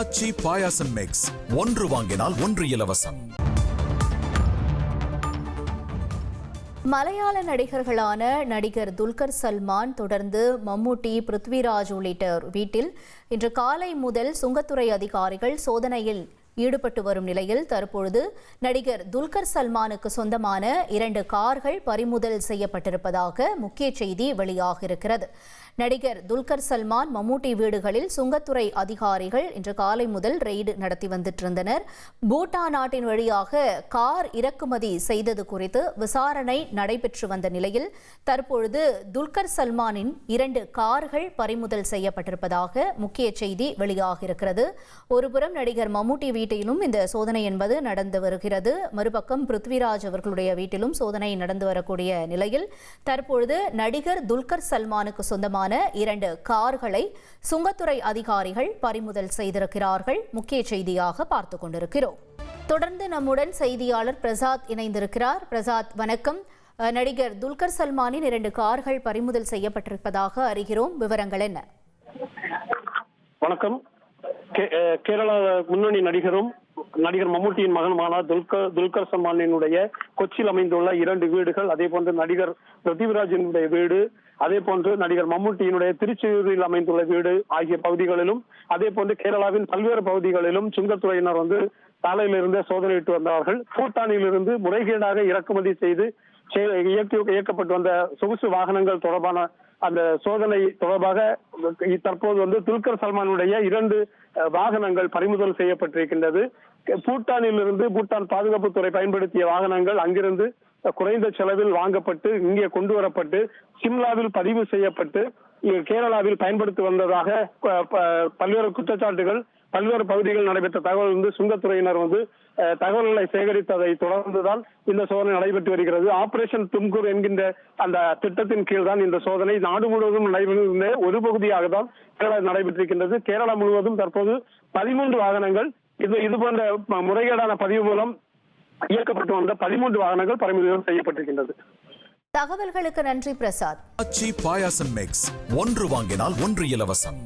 அச்சி பாயாசம் மிக்ஸ் ஒன்று வாங்கினால் ஒன்று இலவசம். மலையாள நடிகர்களான நடிகர் துல்கர் சல்மான் தொடர்ந்து மம்முட்டி பிருத்விராஜ் உள்ளிட்டோர் வீட்டில் இன்று காலை முதல் சுங்கத்துறை அதிகாரிகள் சோதனையில் ஈடுபட்டு வரும் நிலையில் தற்பொழுது நடிகர் துல்கர் சல்மானுக்கு சொந்தமான இரண்டு கார்கள் பறிமுதல் செய்யப்பட்டிருப்பதாக முக்கிய செய்தி வெளியாகியிருக்கிறது. நடிகர் துல்கர் சல்மான் மம்மூட்டி வீடுகளில் சுங்கத்துறை அதிகாரிகள் இன்று காலை முதல் ரெய்டு நடத்தி வந்துட்டிருந்தனர் பூட்டான் நாட்டின் வழியாக கார் இறக்குமதி செய்தது குறித்து விசாரணை நடைபெற்று வந்த நிலையில் தற்பொழுது துல்கர் சல்மானின் இரண்டு கார்கள் பறிமுதல் செய்யப்பட்டிருப்பதாக முக்கிய செய்தி வெளியாகியிருக்கிறது. ஒருபுறம் நடிகர் மம்முட்டி வீட்டிலும் இந்த சோதனை என்பது நடந்து வருகிறது. மறுபக்கம் பிருத்விராஜ் அவர்களுடைய வீட்டிலும் சோதனை நடந்து வரக்கூடிய நிலையில் தற்பொழுது நடிகர் துல்கர் சல்மானுக்கு சொந்தமான இரண்டு கார்களை சுங்கத்துறை அதிகாரிகள் பறிமுதல் செய்திருக்கிறார்கள். முக்கிய செய்தியாக பார்த்து கொண்டிருக்கிறோம். தொடர்ந்து நம்முடன் செய்தியாளர் பிரசாத் இணைந்திருக்கிறார். பிரசாத் வணக்கம். நடிகர் துல்கர் சல்மானின் இரண்டு கார்கள் பறிமுதல் செய்யப்பட்டிருப்பதாக அறிகிறோம். விவரங்கள் என்ன? வணக்கம். கே- கேரள முன்னணி நடிகரும் நடிகர் மம்முட்டியின் மகனுமான துல்கர் துல்கர் சல்மானினுடைய கொச்சியில் அமைந்துள்ள இரண்டு வீடுகள் அதே போன்று நடிகர் பிருத்திவிராஜினுடைய வீடு அதே போன்று நடிகர் மம்முட்டியினுடைய திருச்செந்தூரில் அமைந்துள்ள வீடு ஆகிய பகுதிகளிலும் அதே போன்று கேரளாவின் பல்வேறு பகுதிகளிலும் சுங்கத்துறையினர் வந்து சாலையிலிருந்தே சோதனையிட்டு வந்தார்கள். பூட்டானிலிருந்து முறைகேடாக இறக்குமதி செய்து இயக்கப்பட்டு வந்த சொகுசு வாகனங்கள் தொடர்பான அந்த சோதனை தொடர்பாக தற்போது வந்து துல்கர் சல்மானுடைய இரண்டு வாகனங்கள் பறிமுதல் செய்யப்பட்டிருக்கின்றது. பூட்டானிலிருந்து பூட்டான் பாதுகாப்புத்துறை பயன்படுத்திய வாகனங்கள் அங்கிருந்து குறைந்த செலவில் வாங்கப்பட்டு இங்கே கொண்டு வரப்பட்டு சிம்லாவில் பதிவு செய்யப்பட்டு கேரளாவில் பயன்படுத்தி வந்ததாக பல்வேறு குற்றச்சாட்டுகள் பல்வேறு பகுதிகளில் நடைபெற்ற தகவல் வந்து சுங்கத்துறையினர் வந்து தகவல்களை சேகரித்ததை தொடர்ந்துதான் இந்த சோதனை நடைபெற்று வருகிறது. ஆபரேஷன் தும்கூர் என்கின்ற அந்த திட்டத்தின் கீழ் தான் இந்த சோதனை நாடு முழுவதும் நடைபெறுகின்ற ஒரு பகுதியாக தான் கேரளா நடைபெற்றிருக்கின்றது. கேரளா முழுவதும் தற்போது பதிமூன்று வாகனங்கள் இது இது போன்ற முறைகேடான பதிவு மூலம் இயக்கப்பட்டு வந்த பதிமூன்று வாகனங்கள் பறிமுதல் செய்யப்பட்டிருக்கின்றது. தகவல்களுக்கு நன்றி பிரசாத். அச்சி பாயாசம் மிக்ஸ் ஒன்று வாங்கினால் ஒன்று இலவசம்.